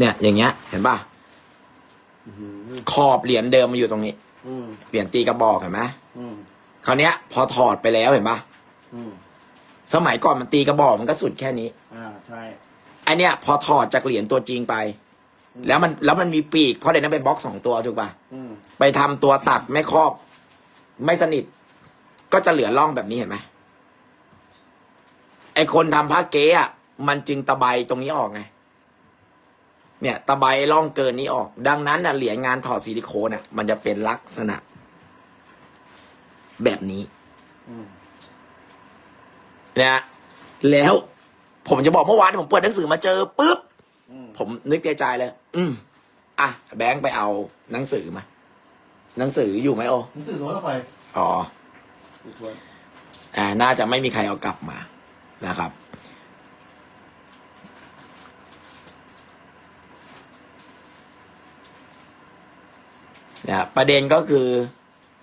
เนี่ยอย่างเงี้ย เห็นป่ะอื้อหือขอบเหรียญเดิมมาอยู่ตรงนี้อืมเหรียญตีกระบอกเห็นไหมอืมคราวเนี้ย พอถอดไปแล้วเห็นป่ะอืมสมัยก่อนมันตีกระบอกมันก็สุดแค่นี้ อ่าใช่ไอเนี้ยพอถอดจากเหรียญตัวจริงไป แล้วมันแล้วมันมีปีกเพราะเดี๋ยวนั้นเป็นบล็อกสองตัวถูกป่ะอืมไปทำตัวตัดไม่ครอบ ไม่สนิท ก็จะเหลือร่องแบบนี้เห็นไหมไอคนทำผ้าเก๊อะมันจึงตะไบตรงนี้ออกไง เนี่ยตะไบร่องเกินนี้ออก ดังนั้นน่ะเหรียญงานถอดซิลิโคนอะ มันจะเป็นลักษณะ แบบนี้อืมนะแล้วผมจะบอกเมื่อวานผมเปิดหนังสือมาเจอปุ๊บอืมผมนึกในใจเลย อืมอะแบงค์ไปเอาหนังสือมาหนังสืออยู่ไหมโอหนังสือโน้ตออกไปอ๋ออีกตัวอ่าน่าจะไม่มีใครเอากลับมานะครับ เนี่ยประเด็นก็คือ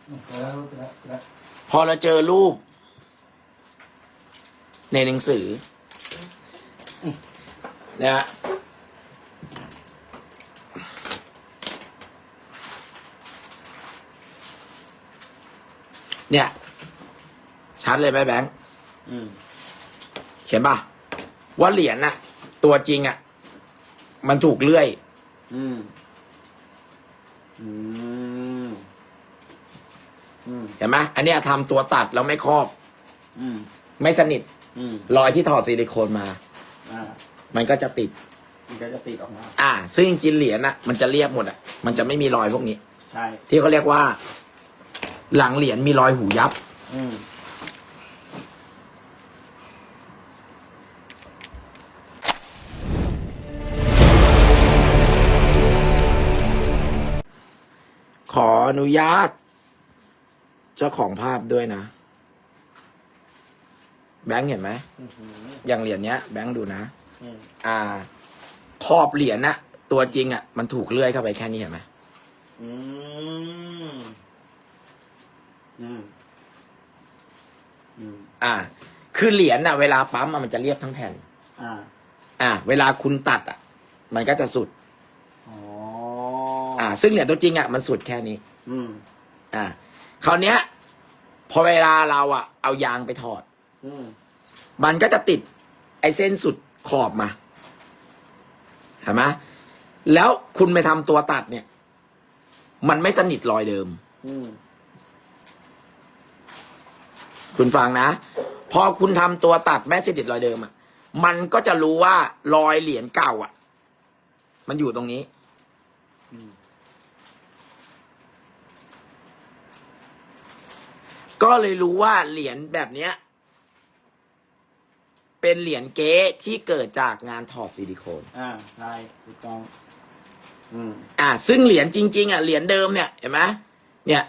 อืมแล้วแล้วแล้วพอเราเจอรูป ในหนังสือนะฮะเนี่ย ชัดเลยไหมแบงค์อืมเขียนป่ะ ว่าเหรียญน่ะ ตัวจริงอะ มันถูกเลื่อย อืม อืมอืมเห็นไหมอันเนี้ยทำตัวตัดแล้วไม่ครอบ อืมไม่สนิท อืมรอยที่ถอดซิลิโคนมา อ่ามันก็จะติด มันก็จะติดออกมา อ่า ซึ่งจริงๆเหรียญน่ะมันจะเรียบหมดอะ มันจะไม่มีรอยพวกนี้ ใช่ ที่เขาเรียกว่า หลังเหรียญมีรอยหูยับ อืม ออนุญาต เจ้าของภาพด้วยนะ แบงค์เห็นไหมอืมอืมอย่างเหรียญเนี้ย แบงค์ดูนะอืมอ่า ขอบเหรียญน่ะ ตัวจริงอะ มันถูกเลื่อยเข้าไปแค่นี้เห็นไหมอืมอืมอืมอ่า คือเหรียญน่ะ เวลาปั๊มอะมันจะเรียบทั้งแผ่น อ่า อ่า เวลาคุณตัดอะ มันก็จะสุด อ๋อ อ่า ซึ่งเหรียญตัวจริงอะ มันสุดแค่นี้ อืม อ่าคราวเนี้ย พอเวลาเราอะเอายางไปถอด อืม มันก็จะติด ไอ้เส้นสุดขอบมาเห็นไหมแล้วคุณไปทำตัวตัดเนี่ย มันไม่สนิทรอยเดิม อืม คุณฟังนะ พอคุณทำตัวตัดแม่สนิทรอยเดิมอะมันก็จะรู้ว่ารอยเหรียญเก่าอะมันอยู่ตรงนี้ อืม ก็เลยรู้ว่าเหรียญแบบเนี้ย เป็นเหรียญเก๊ที่เกิดจากงานถอดซิลิโคน อ่าใช่ถูกต้องอืมอ่า ซึ่งเหรียญจริง ๆ อะเหรียญเดิมเนี่ยเห็นไหมเนี่ย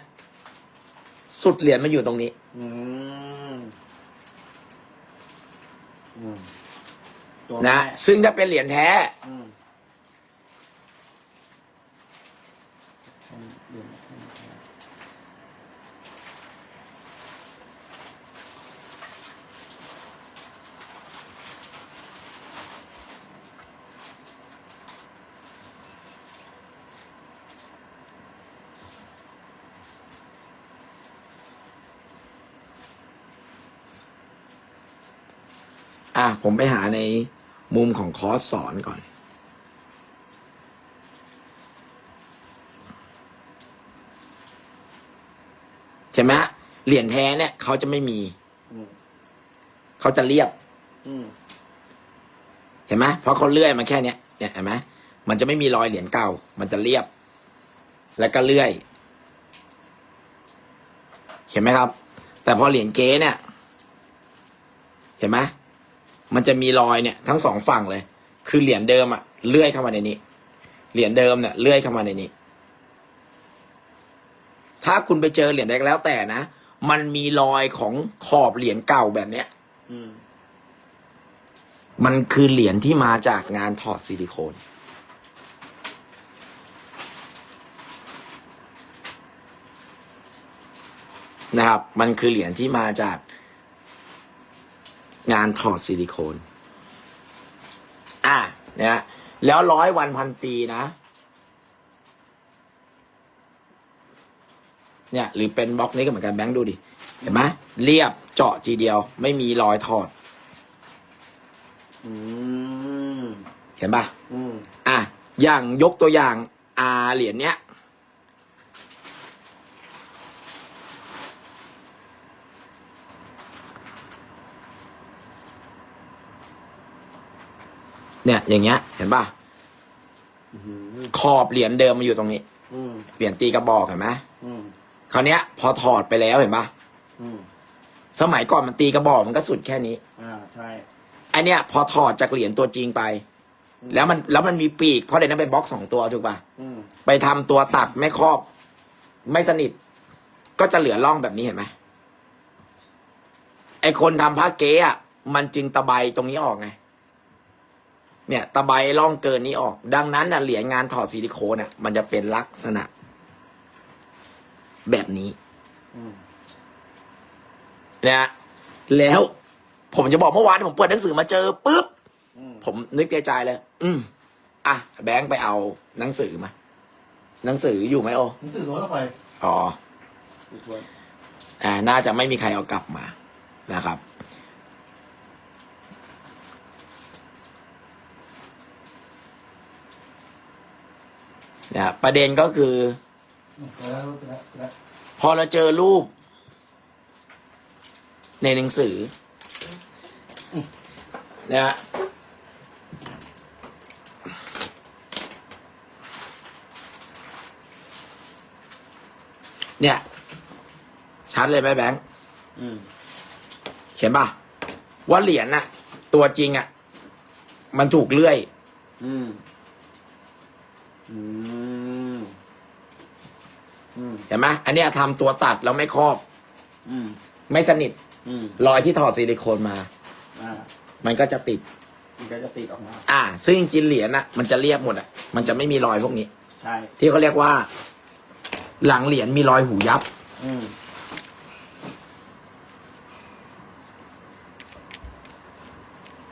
สุดเหรียญมาอยู่ตรงนี้ อืมอืมตัวนะแม่ซึ่งถ้าเป็นเหรียญแท้ อืม อะผมไปหาในมุมของคอร์สสอนก่อน ใช่ไหมเหรียญแท้เนี่ยเขาจะไม่มี เขาจะเรียบเห็นไหมเพราะเขาเลื่อยมาแค่เนี้ยเนี่ยเห็นไหมมันจะไม่มีรอยเหรียญเก่า มันจะเรียบ แล้วก็เลื่อย เห็นไหมครับ แต่พอเหรียญเก๊เนี่ย เห็นไหม มันจะมีรอยเนี่ยทั้งสองฝั่งเลย คือเหรียญเดิมอะเลื่อยเข้ามาในนี้ เหรียญเดิมเนี่ยเลื่อยเข้ามาในนี้ ถ้าคุณไปเจอเหรียญใดก็แล้วแต่นะ มันมีรอยของขอบเหรียญเก่าแบบเนี้ยอืมมันคือเหรียญที่มาจากงานถอดซิลิโคน นะครับ มันคือเหรียญที่มาจาก งานถอดซิลิโคน อะเนี่ยแล้วร้อยวันพันปีนะ เนี่ย หรือเป็นบล็อกนี้ก็เหมือนกันแบงค์ดูดิ เห็นไหมเรียบเจาะทีเดียว ไม่มีรอยถอดอืมเห็นปะอืมอะ อย่างยกตัวอย่างอาเหรียญเนี้ย เนี่ยอย่างเงี้ย เห็นปะอืมขอบเหรียญเดิมมาอยู่ตรงนี้อืมเหรียญตีกระบอกเห็นไหมอืมคราวเนี้ย พอถอดไปแล้วเห็นปะอืมสมัยก่อนมันตีกระบอกมันก็สุดแค่นี้ อ่าใช่ไอเนี้ยพอถอดจากเหรียญตัวจริงไป แล้วมันแล้วมันมีปีกเพราะเดี๋ยวนั้นเป็นบล็อกสองตัวถูกปะอืมไปทำตัวตัดไม่ครอบ ไม่สนิท ก็จะเหลือร่องแบบนี้เห็นไหมไอคนทำผ้าเก๊อะมันจึงตะไบตรงนี้ออกไง เนี่ยตะไบร่องเกินนี้ออก ดังนั้นน่ะเหรียญงานถอดซิลิโคนน่ะมันจะเป็นลักษณะ แบบนี้อืมนะฮะแล้วผมจะบอกเมื่อวานผมเปิดหนังสือมาเจอปุ๊บอืมผมนึกในใจเลย อืมอะแบงค์ไปเอาหนังสือมาหนังสืออยู่ไหมโอหนังสือโน้ตออกไปอ๋อดูทวนอ่าน่าจะไม่มีใครเอากลับมานะครับ เนี่ยประเด็นก็คือ พอเราเจอรูป ในหนังสือนะฮะเนี่ย ชัดเลยไหมแบงค์เขียนป่ะ ว่าเหรียญน่ะ ตัวจริงอะ มันถูกเลื่อย อืม อืมอืมเห็นไหมอันเนี้ยทำตัวตัดแล้วไม่ครอบ อืมไม่สนิท อืมรอยที่ถอดซิลิโคนมา อ่ามันก็จะติด มันก็จะติดออกมา อ่า ซึ่งจริงๆเหรียญน่ะมันจะเรียบหมดอะ มันจะไม่มีรอยพวกนี้ ใช่ ที่เขาเรียกว่า หลังเหรียญมีรอยหูยับ อืม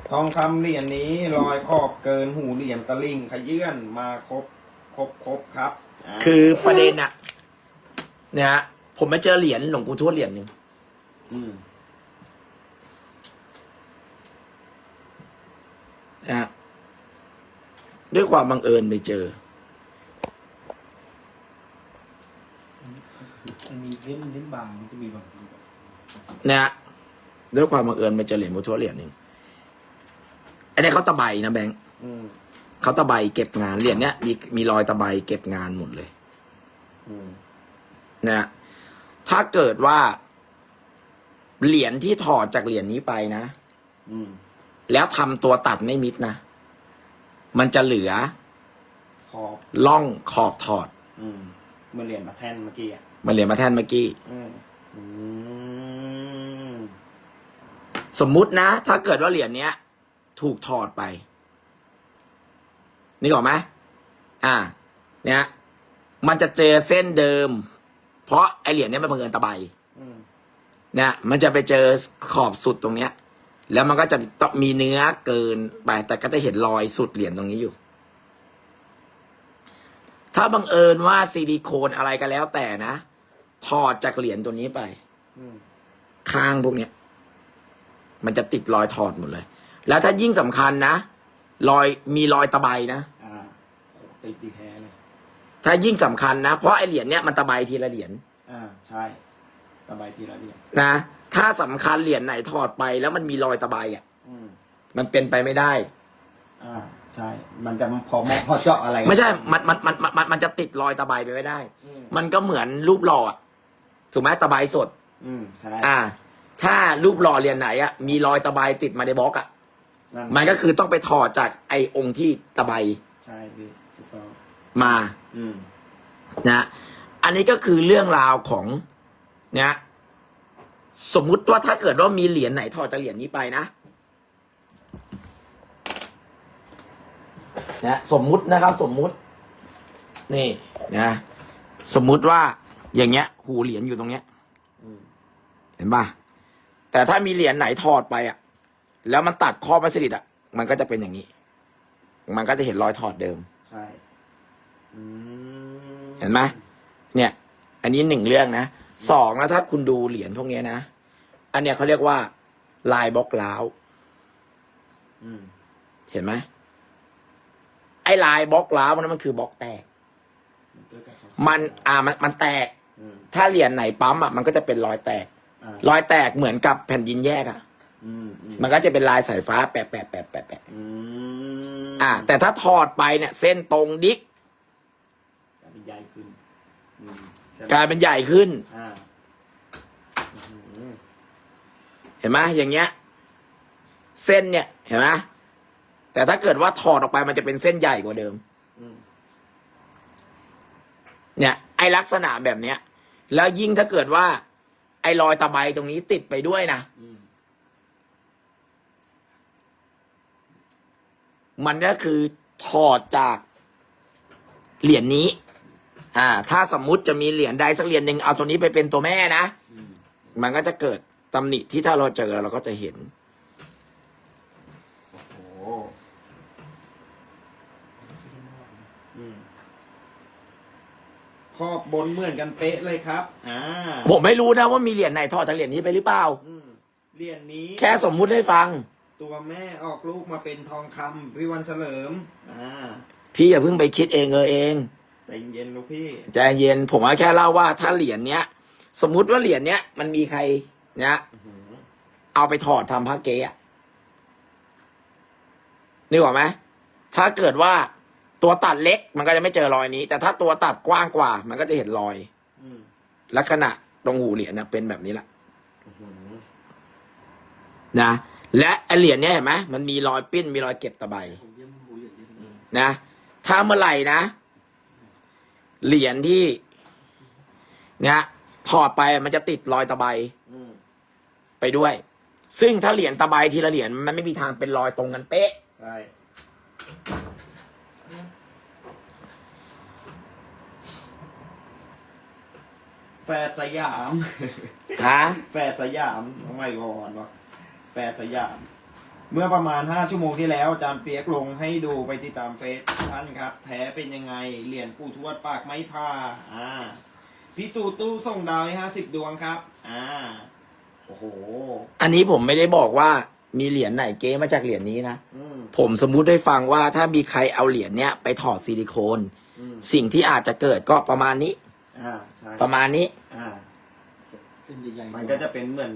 ทองคำเหรียญนี้รอยขอบเกินหูเหรียญตะลิ่งขยื่นมาครบ ครบครบครับาคือประเด็นน่ะเนี่ยฮะผมไปเจอเหรียญหลวงปู่ทวดเหรียญหนึ่งอืมนะฮะด้วยความบังเอิญไปเจอ มันมีเล่นเล่นบางมันจะมีบางนะฮะด้วยความบังเอิญไปเจอเหรียญหลวงปู่ทวดเหรียญหนึ่งอันนี้เขาตะไบนะแบงค์ อืม เขาตะไบเก็บงานเหรียญเนี้ยมีมีรอยตะไบเก็บงานหมดเลยอืมนะฮะถ้าเกิดว่า เหรียญที่ถอดจากเหรียญนี้ไปนะอืมแล้วทำตัวตัดไม่มิดนะ มันจะเหลือขอบล่องขอบถอด อืมเมื่อเหรียญมาแท่นเมื่อกี้อะมันเหรียญมาแท่นเมื่อกี้อืมอืมสมมุตินะ ถ้าเกิดว่าเหรียญเนี้ย ถูกถอดไป นี่ออกไหมอ่า เนี่ยมันจะเจอเส้นเดิม เพราะไอเหรียญเนี้ยมันบังเอิญตะไบอืมเนี่ยมันจะไปเจอขอบสุดตรงเนี้ย แล้วมันก็จะต้องมีเนื้อเกินไปแต่ก็จะเห็นรอยสุดเหรียญตรงนี้อยู่ ถ้าบังเอิญว่าซิลิโคนอะไรก็แล้วแต่นะถอดจากเหรียญตัวนี้ไปอืมข้างพวกเนี้ยมันจะติดรอยถอดหมดเลย แล้วถ้ายิ่งสำคัญนะ รอยมีรอยตะไบนะอ่าโหติดดีแท้เลยถ้ายิ่งสำคัญนะ เพราะไอเหรียญเนี้ยมันตะไบทีละเหรียญอ่าใช่ตะไบทีละเหรียญนะ ถ้าสำคัญเหรียญไหนถอดไปแล้วมันมีรอยตะไบอะ อืมมันเป็นไปไม่ได้ อ่าใช่ มันจะพอเหมาะพอเจาะอะไรไม่ใช่มันมันมันมันมันมันจะติดรอยตะไบไปไม่ได้ อืมมันก็เหมือนรูปหล่ออะถูกไหมตะไบสด อืมใช่อ่า ถ้ารูปหล่อเหรียญไหนอะมีรอยตะไบติดมาในบล็อกอะ นั่นมันก็คือต้องไปถอดจากไอองค์ที่ตะไบใช่พี่ถูกต้องมาอืมนะ อันนี้ก็คือเรื่องราวของนะสมมุติว่าถ้าเกิดว่ามีเหรียญไหนถอดจากเหรียญนี้ไปนะนะสมมุตินะครับ สมมุติ นี่นะ สมมุติว่าอย่างเงี้ย หูเหรียญอยู่ตรงเนี้ย อืมเห็นป่ะแต่ถ้ามีเหรียญไหนถอดไปอะ แล้วมันตัดข้อไม่สนิทอะ มันก็จะเป็นอย่างนี้ มันก็จะเห็นรอยถอดเดิม ใช่อืมเห็นไหมเนี่ย อันนี้หนึ่งเรื่องนะสองแล้วถ้าคุณดูเหรียญพวกเนี้ยนะ อันเนี้ยเขาเรียกว่า ลายบล็อกล้าวอืมเห็นไหมไอ้ลายบล็อกล้าวมันนมันคือบล็อกแตก มันก็กระทบมันอ่ามันมันแตก อืมถ้าเหรียญไหนปั๊มอะมันก็จะเป็นรอยแตก อ่ารอยแตกเหมือนกับแผ่นดินแยกอะ อืมอืมมันก็จะเป็นลายสายฟ้าแปะแปะแปะแปะแปะอืมอ่า แต่ถ้าถอดไปเนี่ย เส้นตรงดิกกลายเป็นใหญ่ขึ้นอืมใช่ไหมกลายเป็นใหญ่ขึ้น อ่าอืมเห็นไหมอย่างเงี้ย เส้นเนี่ยเห็นไหมแต่ถ้าเกิดว่าถอดออกไปมันจะเป็นเส้นใหญ่กว่าเดิม อืมเนี่ย ไอลักษณะแบบเนี้ย แล้วยิ่งถ้าเกิดว่า ไอรอยตะไบตรงนี้ติดไปด้วยนะ อืม มันก็คือถอดจากเหรียญนี้ อ่า ถ้าสมมุติจะมีเหรียญใดสักเหรียญหนึ่งเอาตัวนี้ไปเป็นตัวแม่นะอืมมันก็จะเกิดตำหนิที่ถ้าเราเจอเราก็จะเห็น โอ้โหอืมขอบบนเหมือนกันเป๊ะเลยครับ อ่าผมไม่รู้นะว่ามีเหรียญไหนถอดจากเหรียญนี้ไปหรือเปล่า อืมเหรียญนี้ แค่สมมุติให้ฟัง ตัวแม่ออกลูกมาเป็นทองคำพี่วันเฉลิม อ่าพี่อย่าเพิ่งไปคิดเองเออเองใจเย็นลูกพี่ ใจเย็นผมว่าแค่เล่าว่าถ้าเหรียญเนี้ย สมมุติว่าเหรียญเนี้ยมันมีใครเนี่ยอื้อหือเอาไปถอดทำพระเก๊อะนึกออกไหมถ้าเกิดว่าตัวตัดเล็กมันก็จะไม่เจอรอยนี้ แต่ถ้าตัวตัดกว้างกว่า มันก็จะเห็นรอย อืมลักษณะตรงหูเหรียญนะเป็นแบบนี้แหละ อื้อหือนะ และไอเหรียญเนี้ยเห็นไหมมันมีรอยปิ้นมีรอยเก็บตะไบผมเยี่ยมหูอย่างนี้อืมนะ ถ้าเมื่อไหร่นะ เหรียญที่ เนี่ยถอดไปมันจะติดรอยตะไบอืมไปด้วย ซึ่งถ้าเหรียญตะไบทีละเหรียญมันไม่มีทางเป็นรอยตรงกันเป๊ะใช่แฝดสยาม ฮะ แฝดสยามทำไมบอลวะ แฝดสยาม เมื่อประมาณห้าชั่วโมงที่แล้วอาจารย์เปียกลงให้ดูไปติดตามเฟซท่านครับ แท้เป็นยังไง เหรียญปู่ทวดปากไม้พาอ่าสีตูตู้ส่งดาวให้ห้าสิบดวงครับ อ่า โอ้โห อันนี้ผมไม่ได้บอกว่ามีเหรียญไหนเก๊มาจากเหรียญนี้นะ อืม ผมสมมุติให้ฟังว่าถ้ามีใครเอาเหรียญเนี้ยไปถอดซิลิโคน อืม สิ่งที่อาจจะเกิดก็ประมาณนี้ อ่า ใช่ ประมาณนี้ อ่า เส้นใหญ่ๆมันก็จะเป็นเหมือน